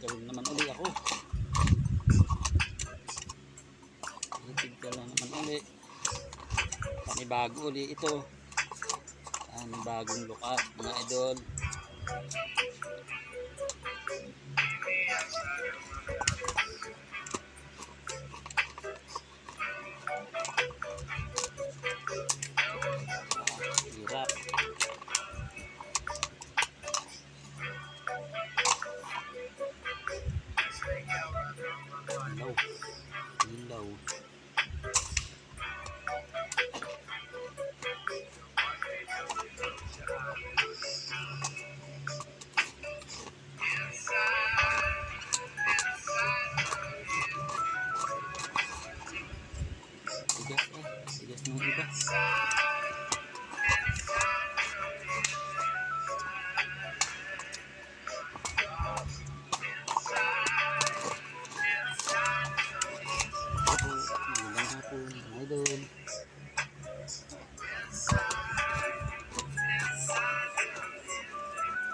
Titiggal naman uli ako. Titiggal na naman uli. Panibago uli ito. Ang bagong lukat mga idol. đầu nhìn đầu idol.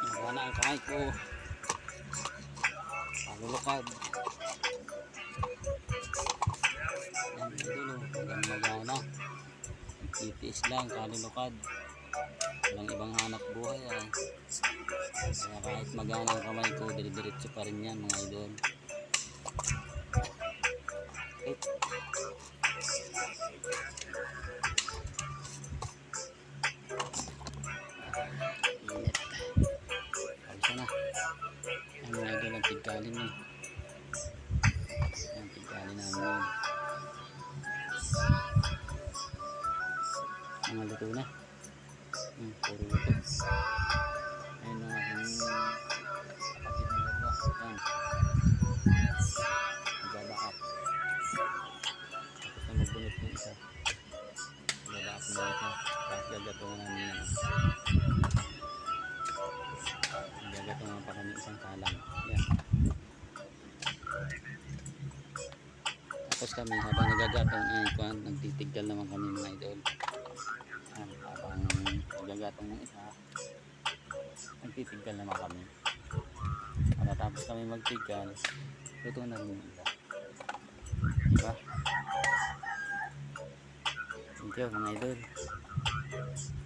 Magana ang kamay ko. Pagulukad. Yan idol oh. Magandang magana. Titiis lang, kalulukad. Walang ibang hanap buhay ay. Kaya kahit magana ang kamay ko, dire-diretso pa rin yan mga idol. Eh, Init. Ayos na. Ang mga idol ang tigkalin mo. Ang tigkalin namin yun. Mga luto na. Hmm, puro luto. Ayun ang aking kapatid na Magbunot ng isa. Nagbabakap na isa. Tapos gagatungan namin yan. Gagatungan pa kami isang kalang. Yan. Tapos kami habang nagagatong ay kuan nagtitiggal naman kami mga idol. Yan, habang nagagatong ng isa nagtitiggal naman kami. Pagkatapos kami magtiggal, luto na rin yung iba. Diba? Thank you mga idol.